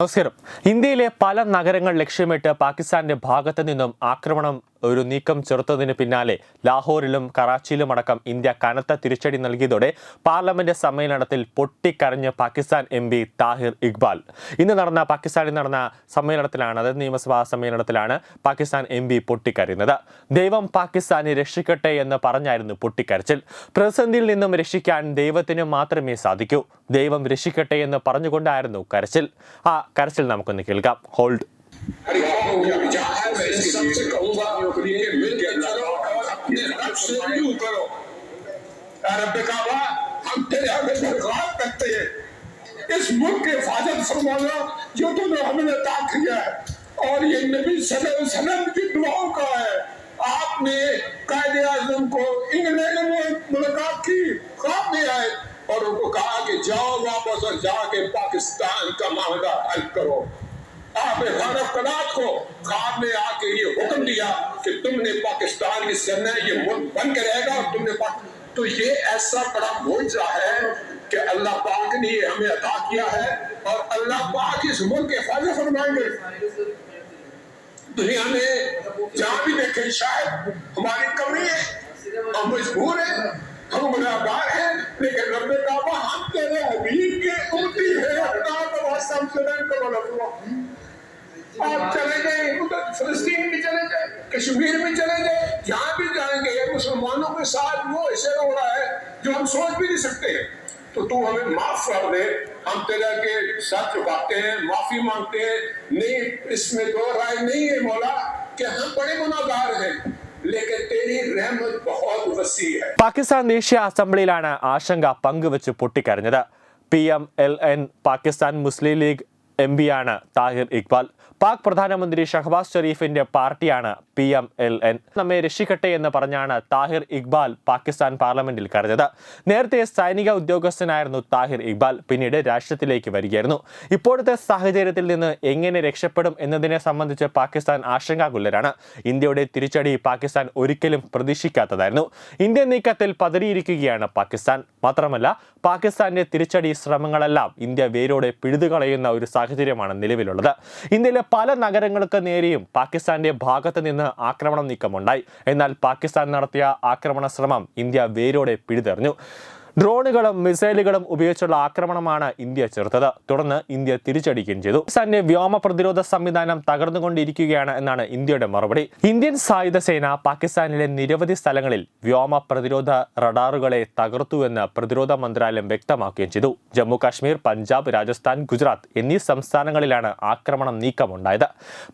നമസ്കാരം. ഇന്ത്യയിലെ പല നഗരങ്ങൾ ലക്ഷ്യമിട്ട് പാകിസ്ഥാന്റെ ഭാഗത്തു നിന്നും ആക്രമണം ഒരു നീക്കം ചെറുത്തതിന് പിന്നാലെ ലാഹോറിലും കറാച്ചിയിലും അടക്കം ഇന്ത്യ കനത്ത തിരിച്ചടി നൽകിയതോടെ പാർലമെന്റ് സമ്മേളനത്തിൽ പൊട്ടിക്കരഞ്ഞ് പാകിസ്ഥാൻ എം പി താഹിർ ഇക്ബാൽ. ഇന്ന് നടന്ന പാകിസ്ഥാനിൽ നടന്ന സമ്മേളനത്തിലാണ് അതായത് നിയമസഭാ സമ്മേളനത്തിലാണ് പാകിസ്ഥാൻ എം പി പൊട്ടിക്കരയുന്നത്. ദൈവം പാകിസ്ഥാനെ രക്ഷിക്കട്ടെ എന്ന് പറഞ്ഞായിരുന്നു പൊട്ടിക്കരച്ചിൽ. പ്രതിസന്ധിയിൽ നിന്നും രക്ഷിക്കാൻ ദൈവത്തിന് മാത്രമേ സാധിക്കൂ. ദൈവം രക്ഷിക്കട്ടെ എന്ന് പറഞ്ഞുകൊണ്ടായിരുന്നു കരച്ചിൽ. ആ കരച്ചിൽ നമുക്കൊന്ന് കേൾക്കാം. ഹോൾഡ്. جہاز ایسا مل سے رب کعبہ ہم تیرے آگے درخواست کرتے ہیں اس ملک کے حفاظت فرمانا جو تم نے ہمیں عطا کیا ہے، اور یہ نبی صلی اللہ علیہ وسلم کی دعاؤں کا ہے۔ آپ نے قائد اعظم کو انگلینڈ میں ملاقات کی، خواب میں آئے، اور ان کو کہا کہ جاؤ واپس اور جا کے پاکستان کا معاملہ حل کرو۔ آپ غارب کنات کو خواب میں آ کے یہ حکم دیا کہ تم نے پاکستان کی سرنا یہ ملک بن کے رہے گا اور تم نے پاک... تو یہ ایسا بڑا موجا ہے کہ اللہ پاک نے یہ ہمیں عطا کیا ہے اور اللہ پاک اس ملک کے فائدہ فرمائیں گے۔ دنیا میں جہاں بھی دیکھیں شاید ہماری کمی ہے ہم مجبور ہیں ہم گناہ ہیں، لیکن رب کعبہ ہم تیرے حبیب کے امتی ہیں۔ سلام اسٹوڈنٹ کو بولا تو آپ چلے گئے فلسطین بھی چلے گئے، کشمیر بھی چلے گئے، جہاں بھی جائیں گے، مسلمانوں کے ساتھ وہ ایسے ہو رہا ہے جو ہم سوچ بھی نہیں سکتے۔ ہیں تو تو ہمیں معاف کر دے۔ ہم تیرا کے ساتھ چکاتے ہیں، معافی مانگتے ہیں۔ نہیں، اس میں دو رائے نہیں ہے مولا کہ ہم بڑے گناہگار ہیں പകിസ്ഥാൻ ദേശീയ അസംബ്ലിയിലാണ് ആശങ്ക പങ്കുവച്ച് പൊട്ടിക്കരഞ്ഞത്. P M L N Pakistan Muslim League M പിയാണ് താഹിർ ഇക്ബാൽ. പാക് പ്രധാനമന്ത്രി ഷഹബാസ് ഷെരീഫിന്റെ പാർട്ടിയാണ് പി എം എൽ എൻ. നമ്മെ രക്ഷിക്കട്ടെ എന്ന് പറഞ്ഞാണ് താഹിർ ഇക്ബാൽ പാകിസ്ഥാൻ പാർലമെന്റിൽ കരഞ്ഞത്. നേരത്തെ സൈനിക ഉദ്യോഗസ്ഥനായിരുന്നു താഹിർ ഇക്ബാൽ പിന്നീട് രാഷ്ട്രത്തിലേക്ക് വരികയായിരുന്നു. ഇപ്പോഴത്തെ സാഹചര്യത്തിൽ നിന്ന് എങ്ങനെ രക്ഷപ്പെടും എന്നതിനെ സംബന്ധിച്ച് പാകിസ്ഥാൻ ആശങ്കാകുലരാണ്. ഇന്ത്യയുടെ തിരിച്ചടി പാകിസ്ഥാൻ ഒരിക്കലും പ്രതീക്ഷിക്കാത്തതായിരുന്നു. ഇന്ത്യൻ നീക്കത്തിൽ പതറിയിരിക്കുകയാണ് പാകിസ്ഥാൻ. മാത്രമല്ല പാകിസ്ഥാന്റെ തിരിച്ചടി ശ്രമങ്ങളെല്ലാം ഇന്ത്യ വേരോടെ പിഴുതുകളയുന്ന ഒരു സാഹചര്യമാണ് നിലവിലുള്ളത്. ഇന്ത്യയിലെ പല നഗരങ്ങൾക്ക് നേരെയും പാകിസ്ഥാന്റെ ഭാഗത്ത് നിന്ന് ആക്രമണം നീക്കമുണ്ടായി. എന്നാൽ പാകിസ്ഥാൻ നടത്തിയ ആക്രമണ ശ്രമം ഇന്ത്യ വേരോടെ പിഴുതെറിഞ്ഞു ഡ്രോണുകളും മിസൈലുകളും ഉപയോഗിച്ചുള്ള ആക്രമണമാണ് ഇന്ത്യ ചെറുത്തത്. തുടർന്ന് ഇന്ത്യ തിരിച്ചടിക്കുകയും ചെയ്തു. പാകിസ്ഥാന്റെ വ്യോമ പ്രതിരോധ സംവിധാനം തകർന്നുകൊണ്ടിരിക്കുകയാണ് എന്നാണ് ഇന്ത്യയുടെ മറുപടി. ഇന്ത്യൻ സായുധ സേന പാകിസ്ഥാനിലെ നിരവധി സ്ഥലങ്ങളിൽ വ്യോമ പ്രതിരോധ റഡാറുകളെ തകർത്തുവെന്ന് പ്രതിരോധ മന്ത്രാലയം വ്യക്തമാക്കുകയും ചെയ്തു. ജമ്മു കാശ്മീർ പഞ്ചാബ് രാജസ്ഥാൻ ഗുജറാത്ത് എന്നീ സംസ്ഥാനങ്ങളിലാണ് ആക്രമണം നീക്കമുണ്ടായത്.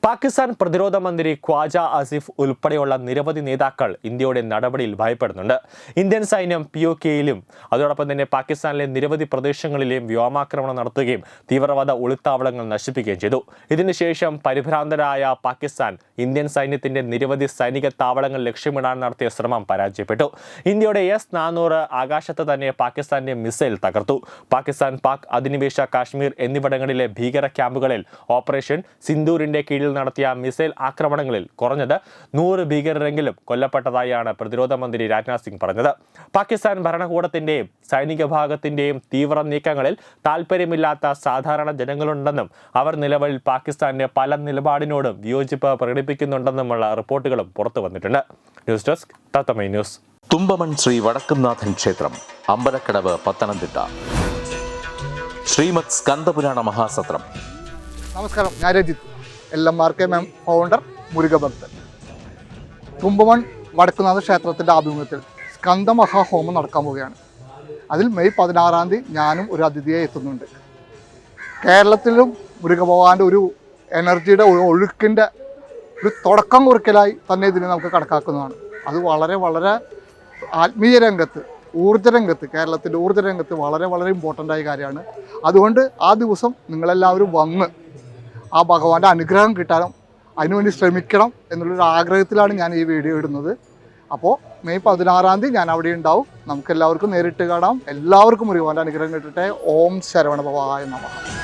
പാകിസ്ഥാൻ പ്രതിരോധ മന്ത്രി ഖ്വാജ ആസിഫ് ഉൾപ്പെടെയുള്ള നിരവധി നേതാക്കൾ ഇന്ത്യയുടെ നടപടിയിൽ ഭയപ്പെടുന്നുണ്ട്. ഇന്ത്യൻ സൈന്യം പി ഒ കെയിലും അതോടൊപ്പം തന്നെ പാകിസ്ഥാനിലെ നിരവധി പ്രദേശങ്ങളിലെയും വ്യോമാക്രമണം നടത്തുകയും തീവ്രവാദ ഒളിത്താവളങ്ങൾ നശിപ്പിക്കുകയും ചെയ്തു. ഇതിനുശേഷം പരിഭ്രാന്തരായ പാകിസ്ഥാൻ ഇന്ത്യൻ സൈന്യത്തിന്റെ നിരവധി സൈനിക താവളങ്ങൾ ലക്ഷ്യമിടാൻ നടത്തിയ ശ്രമം പരാജയപ്പെട്ടു. ഇന്ത്യയുടെ എസ് നാനൂറ് ആകാശത്ത് തന്നെ പാകിസ്ഥാന്റെ മിസൈൽ തകർത്തു. പാകിസ്ഥാൻ പാക് അധിനിവേശ കാശ്മീർ എന്നിവിടങ്ങളിലെ ഭീകര ക്യാമ്പുകളിൽ ഓപ്പറേഷൻ സിന്ദൂരിന്റെ കീഴിൽ നടത്തിയ മിസൈൽ ആക്രമണങ്ങളിൽ കുറഞ്ഞത് നൂറ് ഭീകരരെങ്കിലും കൊല്ലപ്പെട്ടതായാണ് പ്രതിരോധ മന്ത്രി രാജ്നാഥ് സിംഗ് പറഞ്ഞത്. പാകിസ്ഥാൻ ഭരണകൂടത്തിന്റെയും സൈനിക ഭാഗത്തിന്റെയും തീവ്ര നീക്കങ്ങളിൽ താല്പര്യമില്ലാത്ത സാധാരണ ജനങ്ങളുണ്ടെന്നും അവർ നിലവിൽ പാകിസ്ഥാന്റെ പല നിലപാടിനോടും വിയോജിപ്പ് പ്രകടിപ്പിക്കുന്നുണ്ടെന്നുമുള്ള റിപ്പോർട്ടുകളും പുറത്തു വന്നിട്ടുണ്ട്. ന്യൂസ് ഡെസ്ക് തത്തമൈ ന്യൂസ്. തുമ്പമൺ ശ്രീ വടക്കുംനാഥൻ ക്ഷേത്രം അമ്പലക്കടവ് പത്തനംതിട്ട. ശ്രീമത് സ്കന്ദപുരാണ മഹാസത്രം. നമസ്കാരം ഞാൻ Rajith L M R K M founder മുരുകഭക്തൻ Thumpamon Vadakkunatha ക്ഷേത്രത്തിന്റെ ആഭിമുഖ്യത്തിൽ സ്കന്ദ മഹാഹോമം നടക്കാൻ പോവുകയാണ്. അതിൽ മെയ് പതിനാറാം തീയതി ഞാനും ഒരു അതിഥിയായി എത്തുന്നുണ്ട്. കേരളത്തിലും മുരുകഭഗവാന്റെ ഒരു എനർജിയുടെ ഒഴുക്കിന്റെ ഒരു തുടക്കം കുറിക്കലായി തന്നെ ഇതിനെ നമുക്ക് കണക്കാക്കുന്നതാണ്. അത് വളരെ വളരെ ആത്മീയ രംഗത്ത് ഊർജ രംഗത്ത് കേരളത്തിന്റെ ഊർജ രംഗത്ത് വളരെ വളരെ ഇമ്പോർട്ടന്റ് ആയ കാര്യമാണ്. അതുകൊണ്ട് ആ ദിവസം നിങ്ങളെല്ലാവരും വന്ന് ആ ഭഗവാന്റെ അനുഗ്രഹം കിട്ടാനും അതിനുവേണ്ടി ശ്രമിക്കണം എന്നുള്ളൊരു ആഗ്രഹത്തിലാണ് ഞാൻ ഈ വീഡിയോ ഇടുന്നത്. അപ്പോൾ മെയ് പതിനാറാം തീയതി ഞാൻ അവിടെ ഉണ്ടാവും നമുക്ക് എല്ലാവർക്കും നേരിട്ട് കാണാം. എല്ലാവർക്കും ഒരു ഭഗവാന്റെ അനുഗ്രഹം കിട്ടട്ടെ. ഓം ശരവണ ഭവായ നമഃ.